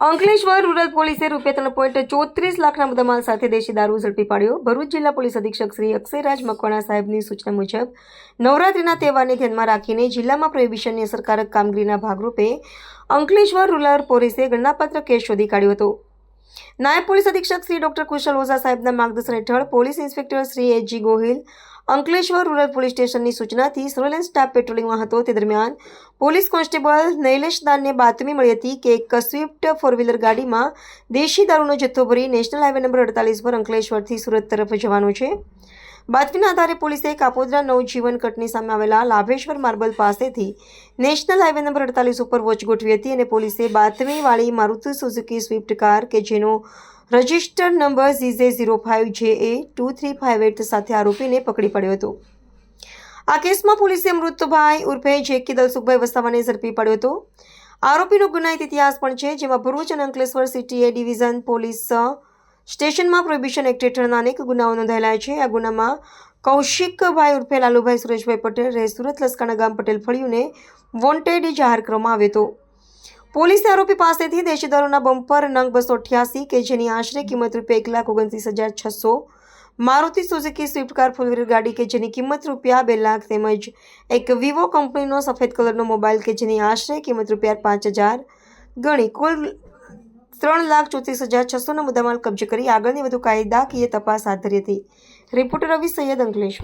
Ankleshwar rural પોલીસે રૂપિયા ત્રણ પોઈન્ટ ચોત્રીસ લાખના મુદ્દામાલ સાથે દેશી દારૂ ઝડપી પાડ્યો. ભરૂચ જિલ્લા પોલીસ અધિક્ષક શ્રી અક્ષયરાજ મકવાણા સાહેબની સૂચના મુજબ, નવરાત્રીના તહેવારને ધ્યાનમાં રાખીને જિલ્લામાં પ્રોહિબિશનની અસરકારક કામગીરીના ભાગરૂપે અંકલેશ્વર રૂરલ પોલીસે ગણનાપાત્ર કેસ શોધી કાઢ્યો હતો. નાયબ પોલીસ અધિક્ષક શ્રી ડોક્ટર કુશલ ઓઝા સાહેબના માર્ગદર્શન હેઠળ police inspector Shri H G Gohil Ankleshwar rural police સ્ટેશનની સૂચનાથી સર્વેલન્સ સ્ટાફ પેટ્રોલિંગમાં હતો. તે દરમિયાન પોલીસ કોન્સ્ટેબલ નૈલેશ દાનને બાતમી મળી હતી કે એક સ્વિફ્ટ ફોર વ્હીલર ગાડીમાં દેશી દારૂનો જથ્થો ભરી નેશનલ હાઈવે નંબર અડતાલીસ પર અંકલેશ્વરથી સુરત તરફ જવાનો છે. બાતમીના આધારે પોલીસે કાપોદ્રા નવજીવન કટની સામે આવેલા લાભેશ્વર માર્બલ પાસેથી નેશનલ હાઈવે નંબર અડતાલીસ ઉપર વોચ ગોઠવી હતી અને પોલીસે બાતમીવાળી મારુતિ સુઝુકી સ્વિફ્ટ કાર કે જેનો register number GJ zero five J A two three five eight સાથે આરોપીને પકડી પડ્યો હતો. આ કેસમાં પોલીસે મૃતભાઈ ઉર્ફે જેકી દલસુખભાઈ વસાવાને ઝડપી પડ્યો હતો. આરોપીનો ગુનાહિત ઇતિહાસ પણ છે, જેમાં ભરૂચ અને Ankleshwar city A division police સ્ટેશનમાં પ્રોહિબિશન એક્ટ હેઠળના અનેક ગુનાઓ નોંધાયેલા છે. આ ગુનામાં કૌશિકભાઈ ઉર્ફે લાલુભાઈ સુરેશભાઈ પટેલ રહે સુરત લસકાના ગામ પટેલ ફળિયુને વોન્ટેડ જાહેર કરવામાં આવ્યો હતો. પોલીસે આરોપી પાસેથી દેશી દારૂના બમ્પર નંગ બસો અઠ્યાસી કે જેની આશરે કિંમત રૂપિયા એક લાખ ઓગણત્રીસ હજાર છસો Maruti Suzuki Swift car four wheeler ગાડી કે જેની કિંમત રૂપિયા બે લાખ તેમજ એક વિવો કંપનીનો સફેદ કલરનો મોબાઈલ કે જેની આશરે કિંમત રૂપિયા પાંચ હજાર ગણી કુલ ત્રણ લાખ ચોત્રીસ હજાર છસોનો મુદ્દામાલ કબજે કરી આગળની વધુ કાયદાકીય તપાસ હાથ ધરી હતી. રિપોર્ટર રવિ સૈયદ અંકલેશ્વર.